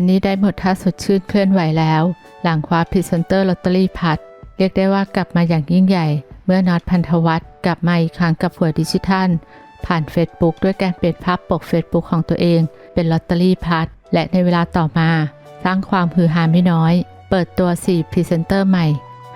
นนี่ได้หมดท่าสดชื่นเคลื่อนไหวแล้ว หลังคว้าพรีเซนเตอร์ลอตเตอรี่พัด เรียกได้ว่ากลับมาอย่างยิ่งใหญ่ เมื่อน็อตพันธวัฒน์กลับมาอีกครั้งกับหัวดิจิทัล ผ่าน Facebook ด้วยการเปลี่ยนภาพปก Facebook ของตัวเอง เป็นลอตเตอรี่พัด และในเวลาต่อมาสร้างความฮือฮาไม่น้อย เปิดตัว 4พรีเซนเตอร์ใหม่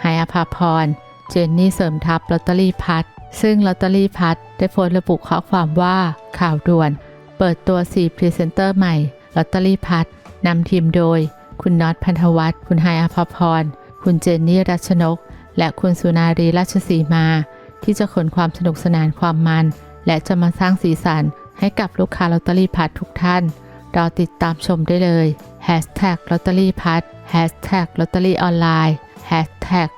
ไฮอภาพร เจนนี่เสริมทัพลอตเตอรี่พัด ซึ่งลอตเตอรี่พัดได้โพสต์ระบุข้อความว่าข่าวด่วน เปิดตัว 4พรีเซนเตอร์ใหม่ลอตเตอรี่พัด นำทีมโดย คุณน็อตพันธวัฒน์คุณไฮอภพร คุณเจนนี่รัชนก และคุณสุนารีราชสีมา ที่จะขนความสนุกสนานความมัน และจะมาสร้างสีสันให้กับลูกค้าลอตเตอรี่พัดทุกท่าน รอติดตามชมได้เลย Hashtag ลอตเตอรี่พัด Hashtag ลอตเตอรี่ออนไลน์ Hashtag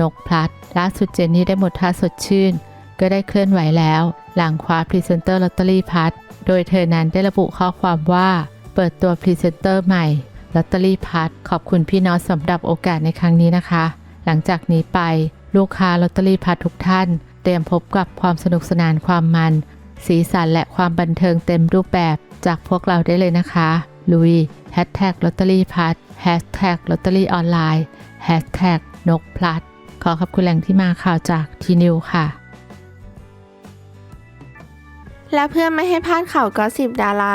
นกพลัดล่าสุดเจนนี่ได้หมดท่าสดชื่น ก็ได้เคลื่อนไหวแล้ว หลังคว้าพรีเซนเตอร์ลอตเตอรี่พัด โดยเธอนั้นได้ระบุข้อความว่า เปิดตัวพรีเซนเตอร์ใหม่ลอตเตอรี่พัดขอบคุณพี่น้องสำหรับโอกาสในครั้งนี้นะคะ หลังจากนี้ไปลูกค้าลอตเตอรี่พัดทุกท่าน เตรียมพบกับความสนุกสนานความมัน สีสันและความบันเทิงเต็มรูปแบบจากพวกเราได้เลยนะคะลุยแฮชแท็กลอตเตอรี่พัดแฮชแท็กลอตเตอรี่ออนไลน์แฮชแท็กนกพลัดขอขอบคุณแหล่งที่มาข่าวจากทีนิวค่ะและเพื่อไม่ให้พลาดข่าวกอสิบดารา